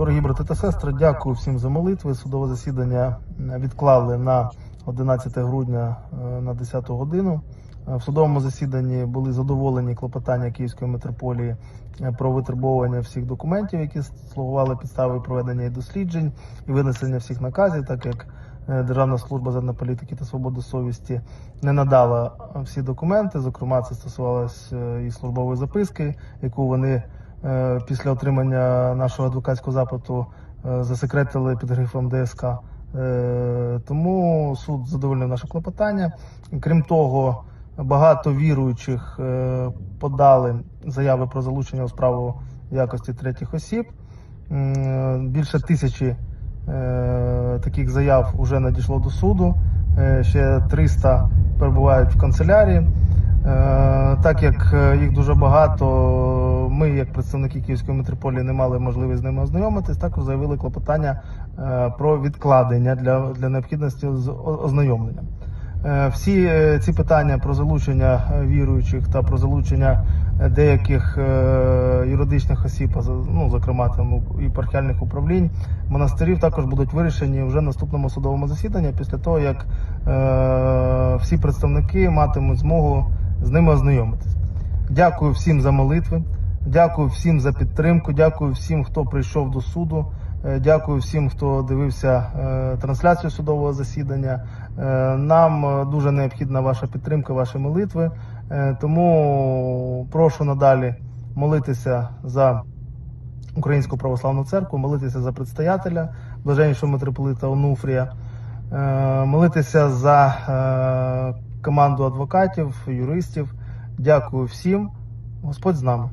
Дорогі брати та сестри, дякую всім за молитви. Судове засідання відклали на 11 грудня е, на 10 годину. Е, В судовому засіданні були задоволені клопотання Київської митрополії е, про витребовування всіх документів, які слугували підставою проведення і досліджень і винесення всіх наказів, так як Державна служба політики та свободи совісті не надала всі документи. Зокрема, це стосувалось е, і службової записки, яку вони після отримання нашого адвокатського запиту е, засекретили під грифом ДСК. Е, Тому суд задовольнив наше клопотання. Крім того, багато віруючих е, подали заяви про залучення у справу якості третіх осіб. Більше тисячі е, таких заяв вже надійшло до суду. Е, Ще 300 перебувають в канцелярії. Е, Так як е, їх дуже багато, ми, як представники Київської митрополії, не мали можливість з ними ознайомитись. Також заявили клопотання е, про відкладення для, для необхідності ознайомлення. Е, Всі е, ці питання про залучення віруючих та про залучення деяких юридичних осіб, ну, зокрема там єпархіальних управлінь монастирів, також будуть вирішені вже наступному судовому засіданні після того, як всі представники матимуть змогу з ними ознайомитись. Дякую всім за молитви. Дякую всім за підтримку. Дякую всім, хто прийшов до суду. Е, Дякую всім, хто дивився е, трансляцію судового засідання. Е, Нам дуже необхідна ваша підтримка, ваші молитви. Тому прошу надалі молитися за Українську православну церкву, молитися за предстоятеля, блаженнішого митрополита Онуфрія, молитися за команду адвокатів, юристів. Дякую всім. Господь з нами.